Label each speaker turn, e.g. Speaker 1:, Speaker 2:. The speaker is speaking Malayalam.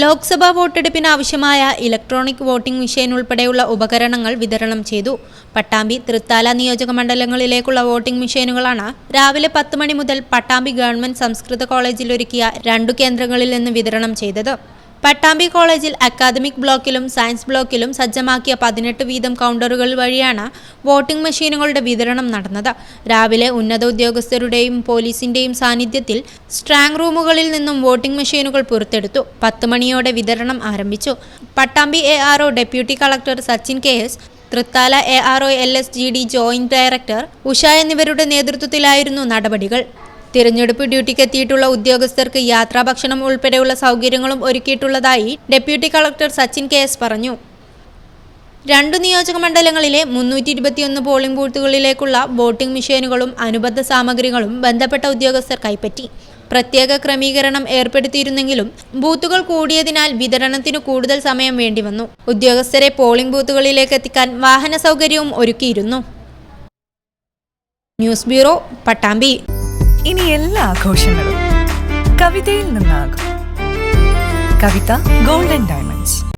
Speaker 1: ലോക്സഭാ വോട്ടെടുപ്പിന് ആവശ്യമായ ഇലക്ട്രോണിക് വോട്ടിംഗ് മെഷീൻ ഉൾപ്പെടെയുള്ള ഉപകരണങ്ങൾ വിതരണം ചെയ്തു. പട്ടാമ്പി തൃത്താല നിയോജക മണ്ഡലങ്ങളിലേക്കുള്ള വോട്ടിംഗ് മെഷീനുകളാണ് രാവിലെ പത്ത് മണി മുതൽ പട്ടാമ്പി ഗവൺമെന്റ് സംസ്കൃത കോളേജിൽ ഒരുക്കിയ രണ്ടു കേന്ദ്രങ്ങളിൽ നിന്ന് വിതരണം ചെയ്തത്. പട്ടാമ്പി കോളേജിൽ അക്കാദമിക് ബ്ലോക്കിലും സയൻസ് ബ്ലോക്കിലും സജ്ജമാക്കിയ പതിനെട്ട് വീതം കൗണ്ടറുകൾ വഴിയാണ് വോട്ടിംഗ് മെഷീനുകളുടെ വിതരണം നടന്നത്. രാവിലെ ഉന്നത ഉദ്യോഗസ്ഥരുടെയും പോലീസിന്റെയും സാന്നിധ്യത്തിൽ സ്ട്രാങ് റൂമുകളിൽ നിന്നും വോട്ടിംഗ് മെഷീനുകൾ പുറത്തെടുത്തു. പത്ത് മണിയോടെ വിതരണം ആരംഭിച്ചു. Pattambi A deputy collector Sachin K S Thrithala A R O L S G D joint director Usha എന്നിവരുടെ നേതൃത്വത്തിലായിരുന്നു നടപടികൾ. തിരഞ്ഞെടുപ്പ് ഡ്യൂട്ടിക്ക് എത്തിയിട്ടുള്ള ഉദ്യോഗസ്ഥർക്ക് യാത്രാഭക്ഷണം ഉൾപ്പെടെയുള്ള സൗകര്യങ്ങളും ഒരുക്കിയിട്ടുള്ളതായി deputy collector Sachin K S പറഞ്ഞു. രണ്ടു നിയോജക മണ്ഡലങ്ങളിലെ മുന്നൂറ്റി ഇരുപത്തിയൊന്ന് പോളിംഗ് ബൂത്തുകളിലേക്കുള്ള വോട്ടിംഗ് മെഷീനുകളും അനുബന്ധ സാമഗ്രികളും ബന്ധപ്പെട്ട ഉദ്യോഗസ്ഥർ കൈപ്പറ്റി. പ്രത്യേക ക്രമീകരണം ഏർപ്പെടുത്തിയിരുന്നെങ്കിലും ബൂത്തുകൾ കൂടിയതിനാൽ വിതരണത്തിന് കൂടുതൽ സമയം വേണ്ടിവന്നു. ഉദ്യോഗസ്ഥരെ പോളിംഗ് ബൂത്തുകളിലേക്ക് എത്തിക്കാൻ വാഹന സൗകര്യവും ഒരുക്കിയിരുന്നു. News bureau Pattambi.
Speaker 2: ഇനി എല്ലാ ആഘോഷങ്ങളും കവിതയിൽ നിന്നാകും. Kavitha golden diamond.